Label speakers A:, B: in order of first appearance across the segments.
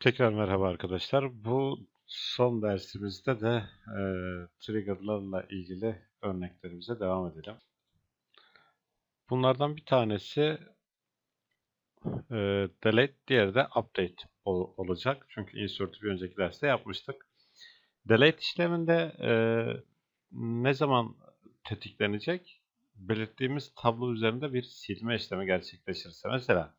A: Tekrar merhaba arkadaşlar. Bu son dersimizde de e, trigger'larla ilgili örneklerimize devam edelim. Bunlardan bir tanesi e, delete, diğeri de update ol- olacak. Çünkü insert'ü bir önceki derste yapmıştık. Delete işleminde e, ne zaman tetiklenecek? Belirttiğimiz tablo üzerinde bir silme işlemi gerçekleşirse. Mesela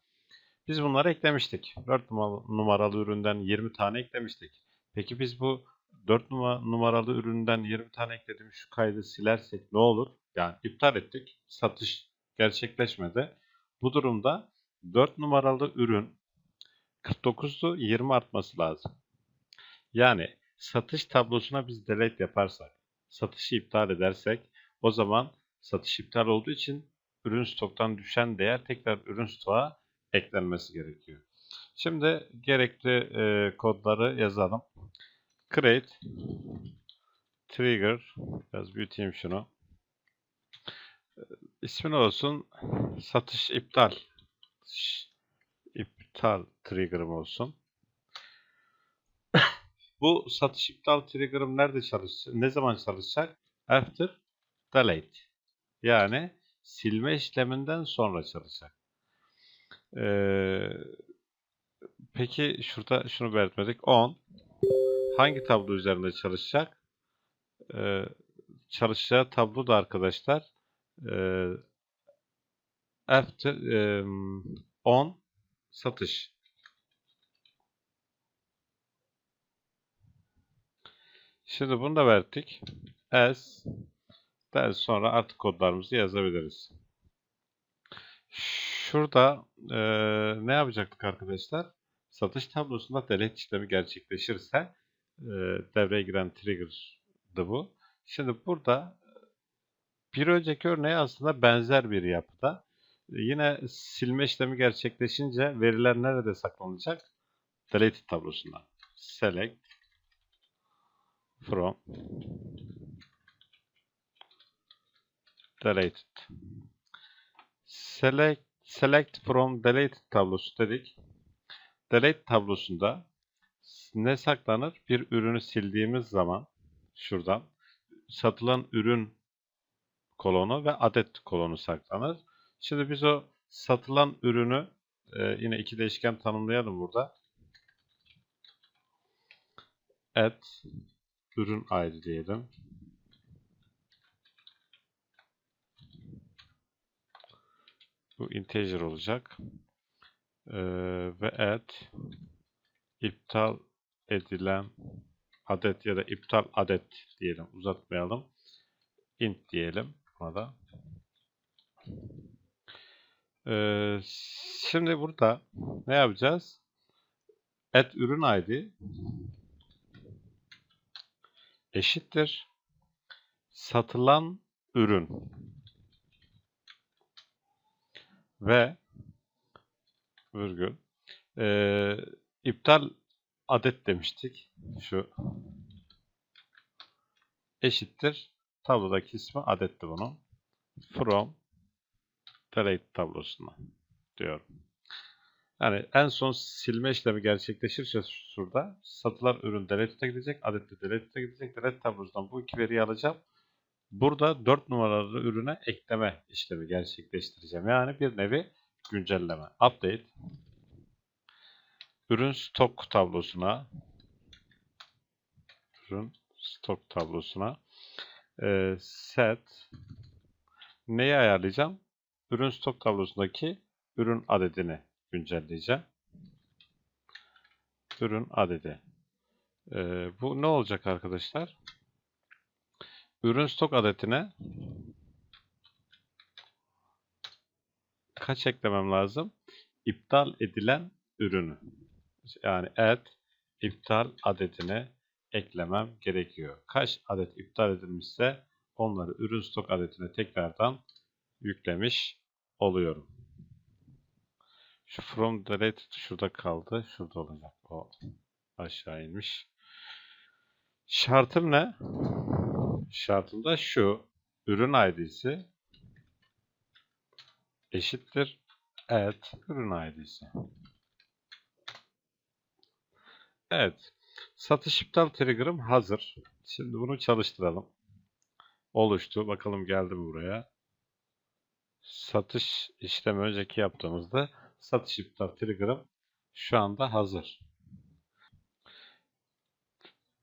A: biz bunları eklemiştik. 4 numaralı üründen 20 tane eklemiştik. Peki biz bu 4 numaralı üründen 20 tane eklediğimiz şu kaydı silersek ne olur? Yani iptal ettik. Satış gerçekleşmedi. Bu durumda 4 numaralı ürün 49'du 20 artması lazım. Yani satış tablosuna biz delete yaparsak, satışı iptal edersek o zaman satış iptal olduğu için ürün stoktan düşen değer tekrar ürün stoğa eklenmesi gerekiyor. Şimdi gerekli e, kodları yazalım. Create trigger biraz büyüteyim şunu. Ne olsun? Satış iptal. iptal trigger'ım olsun. Bu satış iptal trigger'ım nerede çalışacak? Ne zaman çalışacak? After delete. Yani silme işleminden sonra çalışacak. Ee, peki şurada şunu belirtmedik. On hangi tablo üzerinde çalışacak? Ee, çalışacağı tablo da arkadaşlar e, after e, on satış. Şimdi bunu da verdik. As daha sonra artık kodlarımızı yazabiliriz. Şurada e, ne yapacaktık arkadaşlar? Satış tablosunda delete işlemi gerçekleşirse e, devreye giren trigger'dı bu. Şimdi burada bir önceki örneğe aslında benzer bir yapıda. Yine silme işlemi gerçekleşince veriler nerede saklanacak? Delete tablosunda. Select from deleted select, select from deleted tablosu dedik. Delete tablosunda ne saklanır? Bir ürünü sildiğimiz zaman şuradan satılan ürün kolonu ve adet kolonu saklanır. Şimdi biz o satılan ürünü e, yine iki değişken tanımlayalım burada. Add ürün ID diyelim. Bu integer olacak. Ee, ve add iptal edilen adet ya da iptal adet diyelim. Uzatmayalım. int diyelim buna da. Ee, şimdi burada ne yapacağız? Add ürün ID eşittir satılan ürün ve virgül e, iptal adet demiştik. Şu eşittir tablodaki ismi adetti bunun. From delete tablosuna diyorum. Yani en son silme işlemi gerçekleşirse şurada satılan ürün delete'e gidecek, adet de delete'e gidecek. Delete tablosundan bu iki veriyi alacağım. Burada 4 numaralı ürüne ekleme işlemi gerçekleştireceğim. Yani bir nevi güncelleme. Update. Ürün stok tablosuna ürün stok tablosuna e, set neyi ayarlayacağım? Ürün stok tablosundaki ürün adedini güncelleyeceğim. Ürün adedi. E, bu ne olacak arkadaşlar? Ürün stok adetine kaç eklemem lazım? İptal edilen ürünü. Yani add iptal adetine eklemem gerekiyor. Kaç adet iptal edilmişse onları ürün stok adetine tekrardan yüklemiş oluyorum. Şu from deleted şurada kaldı. Şurada olacak. O aşağı inmiş. Şartım ne? Şartım da şu. Ürün ID'si eşittir add ürün ID'si. Evet. Satış iptal trigger'ım hazır. Şimdi bunu çalıştıralım. Oluştu. Bakalım geldi mi buraya. Satış işlemi önceki yaptığımızda satış iptal trigger'ım şu anda hazır.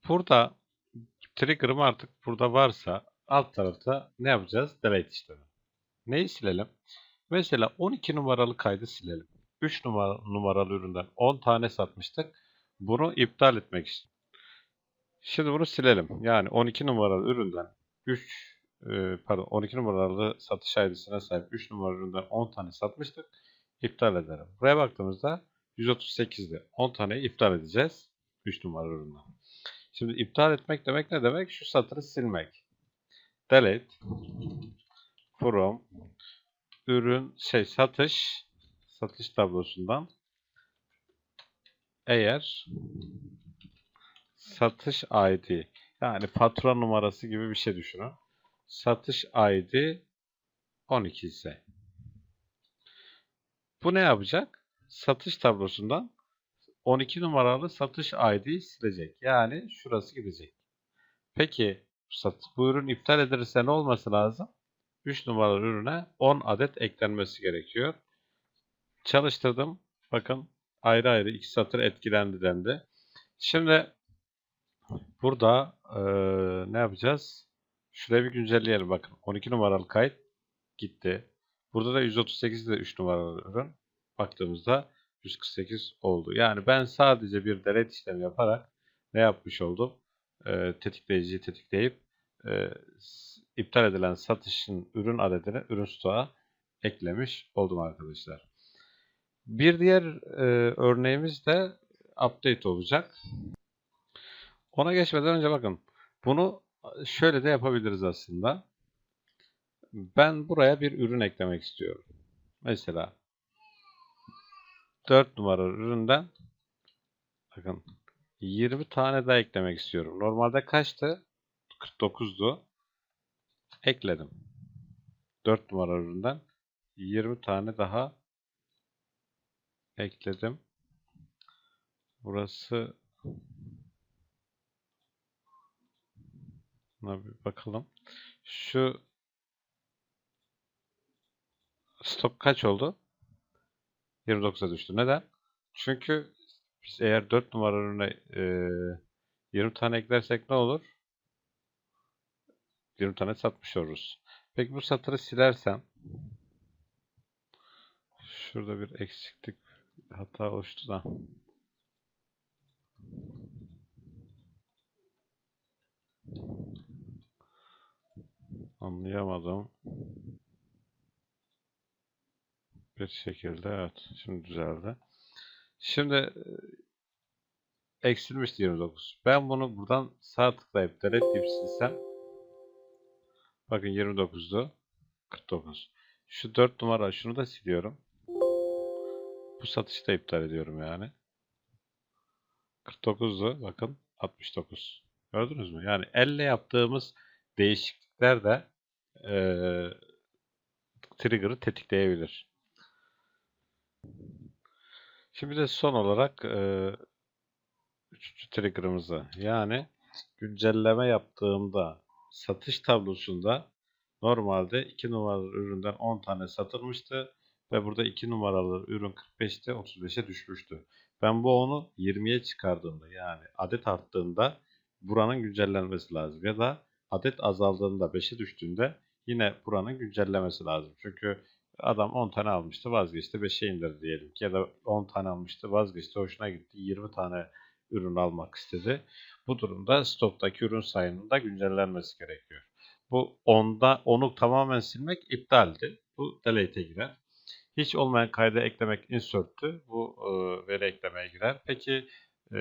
A: Burada trigger'ım artık burada varsa alt tarafta ne yapacağız? Delete işlemi. Neyi silelim? Mesela 12 numaralı kaydı silelim. 3 numara, numaralı üründen 10 tane satmıştık. Bunu iptal etmek istiyorum. Şimdi bunu silelim. Yani 12 numaralı üründen 3 e, pardon 12 numaralı satış ID'sine sahip 3 numaralı üründen 10 tane satmıştık. İptal ederim. Buraya baktığımızda 138'de 10 tane iptal edeceğiz. 3 numaralı üründen. Şimdi iptal etmek demek ne demek? Şu satırı silmek. Delete from ürün şey satış satış tablosundan eğer satış ID yani fatura numarası gibi bir şey düşünün. Satış ID 12 ise bu ne yapacak? Satış tablosundan 12 numaralı satış ID'yi silecek. Yani şurası gidecek. Peki bu ürün iptal edilirse ne olması lazım? 3 numaralı ürüne 10 adet eklenmesi gerekiyor. Çalıştırdım. Bakın ayrı ayrı iki satır etkilendi dendi. Şimdi burada e, ne yapacağız? Şurayı bir güncelleyelim. Bakın 12 numaralı kayıt gitti. Burada da 138 de 3 numaralı ürün. Baktığımızda 148 oldu. Yani ben sadece bir delete işlemi yaparak ne yapmış oldum? E, tetikleyiciyi tetikleyip e, iptal edilen satışın ürün adedini ürün stoğa eklemiş oldum arkadaşlar. Bir diğer e, örneğimiz de update olacak. Ona geçmeden önce bakın bunu şöyle de yapabiliriz aslında. Ben buraya bir ürün eklemek istiyorum. Mesela 4 numaralı üründen bakın 20 tane daha eklemek istiyorum. Normalde kaçtı? 49'du. Ekledim. 4 numaralı üründen 20 tane daha ekledim. Burası Buna bir bakalım. Şu stop kaç oldu? 29'a düştü. Neden? Çünkü biz eğer 4 numara ürüne e, 20 tane eklersek ne olur? 20 tane satmış oluruz. Peki bu satırı silersem şurada bir eksiklik hata oluştu da anlayamadım bir şekilde evet şimdi düzeldi. Şimdi e, eksilmişti 29. Ben bunu buradan sağ tıklayıp delete deyip silsem bakın 29'du 49. Şu 4 numara şunu da siliyorum. Bu satışı da iptal ediyorum yani. 49'du bakın 69. Gördünüz mü? Yani elle yaptığımız değişiklikler de e, trigger'ı tetikleyebilir. Şimdi de son olarak e, üçüncü trigger'ımızı yani güncelleme yaptığımda satış tablosunda normalde 2 numaralı üründen 10 tane satılmıştı ve burada 2 numaralı ürün 45'te 35'e düşmüştü. Ben bu onu 20'ye çıkardığımda yani adet arttığında buranın güncellenmesi lazım ya da adet azaldığında 5'e düştüğünde yine buranın güncellemesi lazım. Çünkü Adam 10 tane almıştı vazgeçti 5'e indirdi diyelim ki ya da 10 tane almıştı vazgeçti hoşuna gitti 20 tane ürün almak istedi. Bu durumda stoktaki ürün sayının da güncellenmesi gerekiyor. Bu onda onu tamamen silmek iptaldi. Bu delete'e girer. Hiç olmayan kayda eklemek insert'tü. Bu e, veri eklemeye girer. Peki e,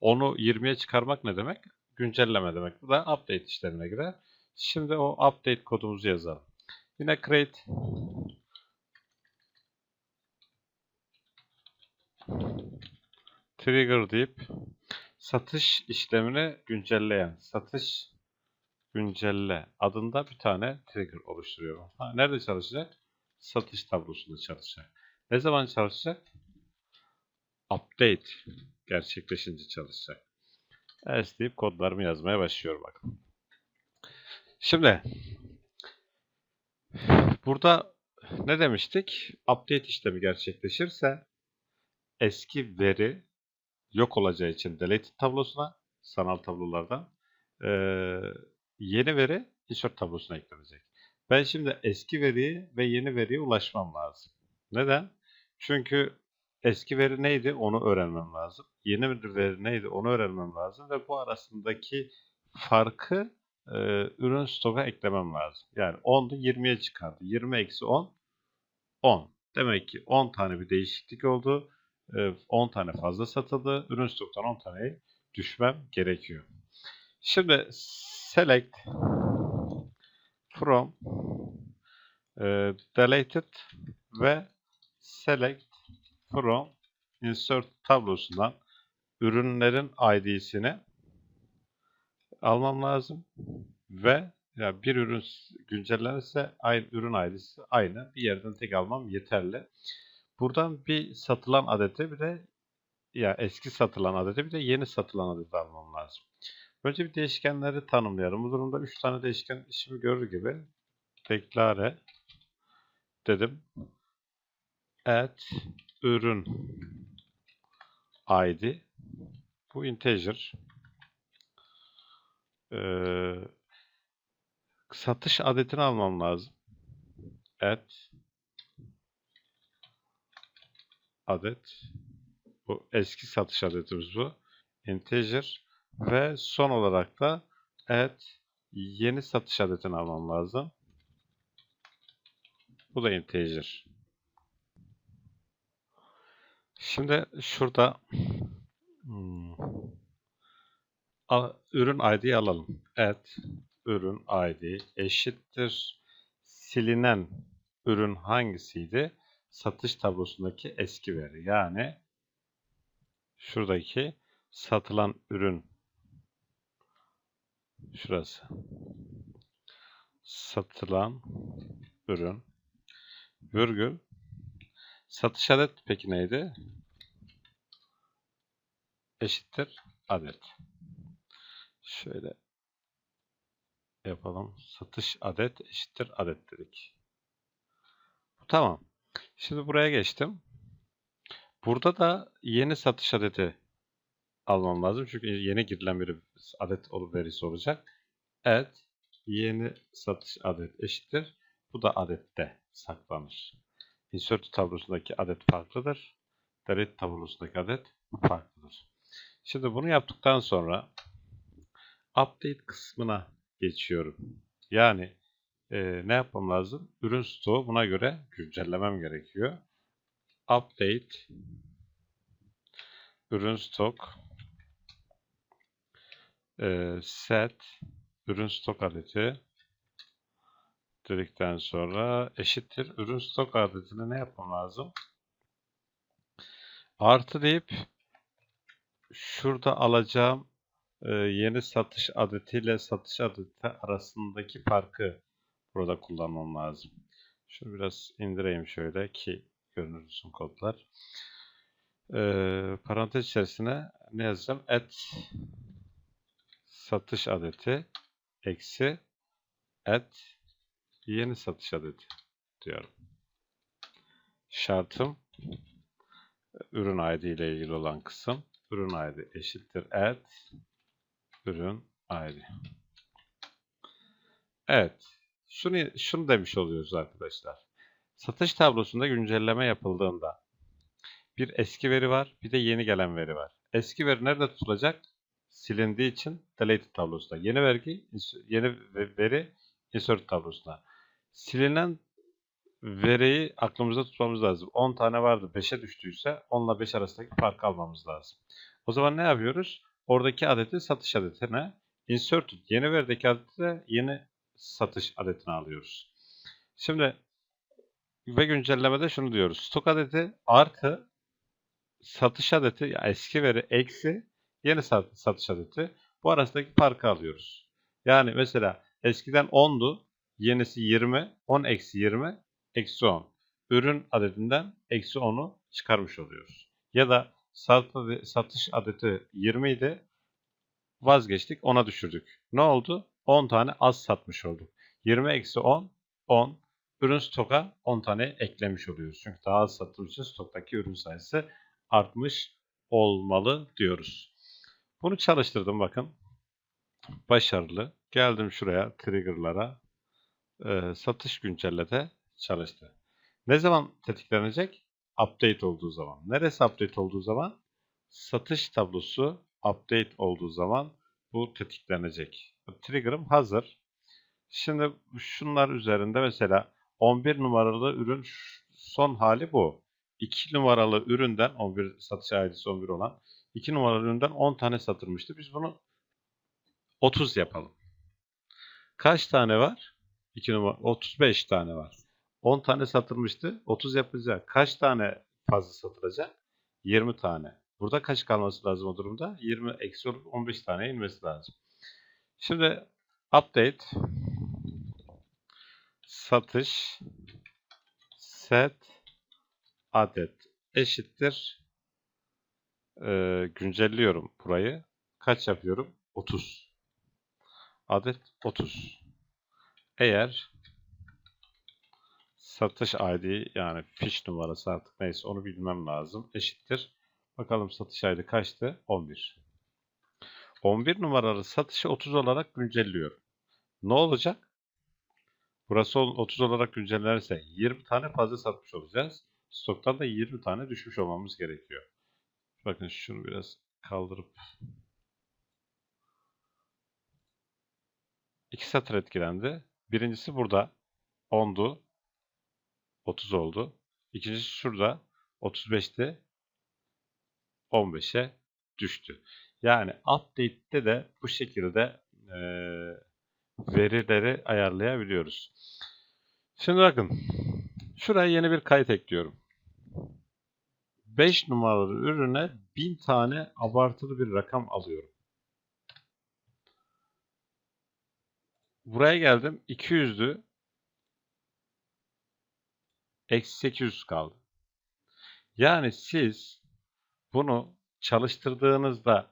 A: onu 20'ye çıkarmak ne demek? Güncelleme demek. Bu da update işlemine girer. Şimdi o update kodumuzu yazalım. Yine create trigger deyip satış işlemini güncelleyen satış güncelle adında bir tane trigger oluşturuyorum. Ha, nerede çalışacak? Satış tablosunda çalışacak. Ne zaman çalışacak? Update gerçekleşince çalışacak. Else deyip kodlarımı yazmaya başlıyorum bakın. Şimdi burada ne demiştik? Update işlemi gerçekleşirse eski veri yok olacağı için deleted tablosuna sanal tablolardan eee, yeni veri insert tablosuna eklenecek. Ben şimdi eski veriye ve yeni veriye ulaşmam lazım. Neden? Çünkü eski veri neydi onu öğrenmem lazım. Yeni veri neydi onu öğrenmem lazım ve bu arasındaki farkı e, ürün stoka eklemem lazım. Yani 10'du 20'ye çıkardı. 20 eksi 10 10. Demek ki 10 tane bir değişiklik oldu. E, 10 tane fazla satıldı. Ürün stoktan 10 taneyi düşmem gerekiyor. Şimdi select from e, deleted ve select from insert tablosundan ürünlerin ID'sini almam lazım ve ya bir ürün güncellenirse aynı ürün ID'si aynı bir yerden tek almam yeterli. Buradan bir satılan adeti bir de ya eski satılan adeti bir de yeni satılan adeti almam lazım. Önce bir değişkenleri tanımlayalım. Bu durumda 3 tane değişken işimi görür gibi declare dedim. Add ürün ID bu integer ee, satış adetini almam lazım. Add adet bu eski satış adetimiz bu. Integer ve son olarak da add yeni satış adetini almam lazım. Bu da integer. Şimdi şurada hmm, ürün ID'yi alalım. Add ürün ID eşittir silinen ürün hangisiydi? Satış tablosundaki eski veri. Yani şuradaki satılan ürün şurası. Satılan ürün virgül satış adet peki neydi? Eşittir adet. Şöyle yapalım. Satış adet eşittir adet dedik. Tamam. Şimdi buraya geçtim. Burada da yeni satış adeti almam lazım. Çünkü yeni girilen bir adet verisi olacak. Add yeni satış adet eşittir. Bu da adette saklanır. Insert tablosundaki adet farklıdır. Delete tablosundaki adet farklıdır. Şimdi bunu yaptıktan sonra update kısmına geçiyorum. Yani e, ne yapmam lazım? Ürün stoğu buna göre güncellemem gerekiyor. Update ürün stok e, set ürün stok adeti dedikten sonra eşittir ürün stok adetini ne yapmam lazım? Artı deyip şurada alacağım e, yeni satış adetiyle satış adeti arasındaki farkı burada kullanmam lazım. Şunu biraz indireyim şöyle ki görünürsün kodlar. E, parantez içerisine ne yazacağım? Et satış adeti eksi et yeni satış adeti diyorum. Şartım ürün ID ile ilgili olan kısım ürün ID eşittir add ürün ID. Evet. Şunu, şunu demiş oluyoruz arkadaşlar. Satış tablosunda güncelleme yapıldığında bir eski veri var, bir de yeni gelen veri var. Eski veri nerede tutulacak? Silindiği için deleted tablosunda. Yeni vergi, yeni veri insert tablosunda. Silinen veriyi aklımızda tutmamız lazım. 10 tane vardı 5'e düştüyse 10 ile 5 arasındaki farkı almamız lazım. O zaman ne yapıyoruz? Oradaki adeti satış adetine inserted yeni verideki adeti yeni satış adetini alıyoruz. Şimdi ve güncellemede şunu diyoruz. Stok adeti artı satış adeti yani eski veri eksi yeni satış adeti. Bu arasındaki farkı alıyoruz. Yani mesela eskiden 10'du yenisi 20 10 eksi 20 eksi 10. Ürün adedinden eksi 10'u çıkarmış oluyoruz. Ya da Sat- Satış adeti 20 idi. Vazgeçtik. 10'a düşürdük. Ne oldu? 10 tane az satmış olduk. 20 eksi 10, 10. Ürün stoka 10 tane eklemiş oluyoruz. Çünkü daha az için stoktaki ürün sayısı artmış olmalı diyoruz. Bunu çalıştırdım bakın. Başarılı. Geldim şuraya trigger'lara. Ee, satış güncellede çalıştı. Ne zaman tetiklenecek? Update olduğu zaman. Neresi update olduğu zaman? Satış tablosu update olduğu zaman bu tetiklenecek. Trigger'ım hazır. Şimdi şunlar üzerinde mesela 11 numaralı ürün son hali bu. 2 numaralı üründen 11 satış ID'si 11 olan 2 numaralı üründen 10 tane satılmıştı. Biz bunu 30 yapalım. Kaç tane var? 2 numara 35 tane var. 10 tane satılmıştı. 30 yapacak. Kaç tane fazla satılacak? 20 tane. Burada kaç kalması lazım o durumda? 20 eksi olup 15 tane inmesi lazım. Şimdi update satış set adet eşittir ee, güncelliyorum burayı. Kaç yapıyorum? 30. Adet 30. Eğer satış ID yani fiş numarası artık neyse onu bilmem lazım. Eşittir. Bakalım satış ID kaçtı? 11. 11 numaralı satışı 30 olarak güncelliyorum. Ne olacak? Burası 30 olarak güncellenirse 20 tane fazla satmış olacağız. Stoktan da 20 tane düşmüş olmamız gerekiyor. Bakın şunu biraz kaldırıp iki satır etkilendi. Birincisi burada 10'du. 30 oldu. İkincisi şurada 35'ti. 15'e düştü. Yani update'te de bu şekilde e, verileri ayarlayabiliyoruz. Şimdi bakın. Şuraya yeni bir kayıt ekliyorum. 5 numaralı ürüne 1000 tane abartılı bir rakam alıyorum. Buraya geldim. 200'dü. Eksi 800 kaldı. Yani siz bunu çalıştırdığınızda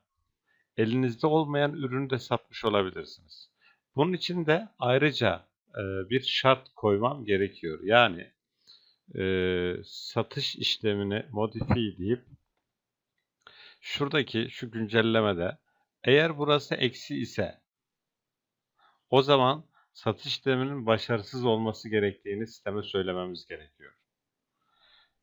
A: elinizde olmayan ürünü de satmış olabilirsiniz. Bunun için de ayrıca e, bir şart koymam gerekiyor. Yani e, satış işlemini modifiye deyip şuradaki şu güncellemede eğer burası eksi ise o zaman satış işleminin başarısız olması gerektiğini sisteme söylememiz gerekiyor.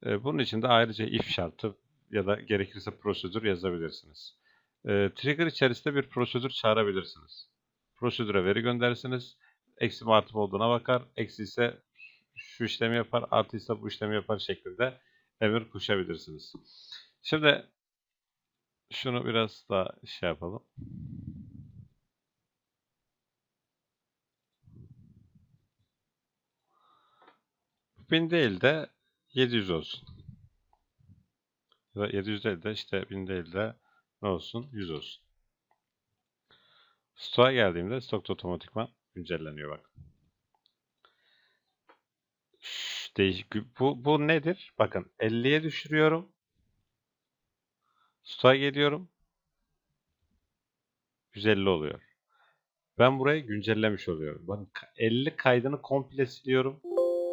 A: E, bunun için de ayrıca if şartı ya da gerekirse prosedür yazabilirsiniz. E, trigger içerisinde bir prosedür çağırabilirsiniz. Prosedüre veri gönderirsiniz. Eksi mi artı olduğuna bakar. Eksi ise şu işlemi yapar, artı ise bu işlemi yapar şeklinde emir kuşabilirsiniz. Şimdi şunu biraz daha şey yapalım. Bin değil de 700 olsun. Ya da 700 değil de işte 1000 değil de ne olsun? 100 olsun. Stoğa geldiğimde stok otomatikman güncelleniyor bak. Değişik. Bu, bu nedir? Bakın 50'ye düşürüyorum. Stoğa geliyorum. 150 oluyor. Ben burayı güncellemiş oluyorum. Bakın 50 kaydını komple siliyorum.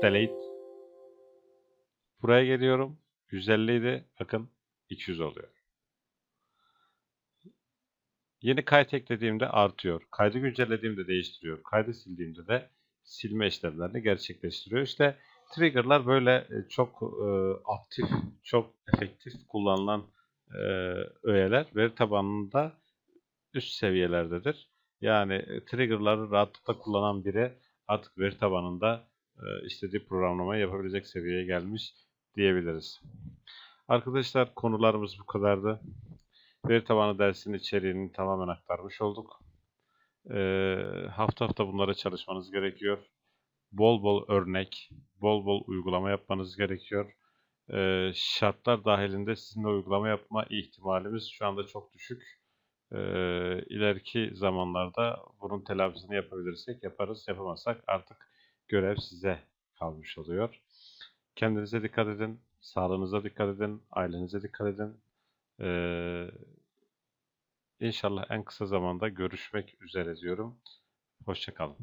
A: Delete. Buraya geliyorum. 150 idi. Bakın 200 oluyor. Yeni kayıt eklediğimde artıyor. Kaydı güncellediğimde değiştiriyor. Kaydı sildiğimde de silme işlemlerini gerçekleştiriyor. İşte trigger'lar böyle e, çok e, aktif, çok efektif kullanılan e, öğeler veri tabanında üst seviyelerdedir. Yani e, trigger'ları rahatlıkla kullanan biri artık veri tabanında e, istediği programlamayı yapabilecek seviyeye gelmiş diyebiliriz. Arkadaşlar konularımız bu kadardı. Veri tabanı dersinin içeriğini tamamen aktarmış olduk. Ee, hafta hafta bunlara çalışmanız gerekiyor. Bol bol örnek, bol bol uygulama yapmanız gerekiyor. Ee, şartlar dahilinde sizinle uygulama yapma ihtimalimiz şu anda çok düşük. Ee, ileriki zamanlarda bunun telafisini yapabilirsek yaparız, yapamazsak artık görev size kalmış oluyor. Kendinize dikkat edin, sağlığınıza dikkat edin, ailenize dikkat edin. Ee, inşallah en kısa zamanda görüşmek üzere diyorum. Hoşça kalın.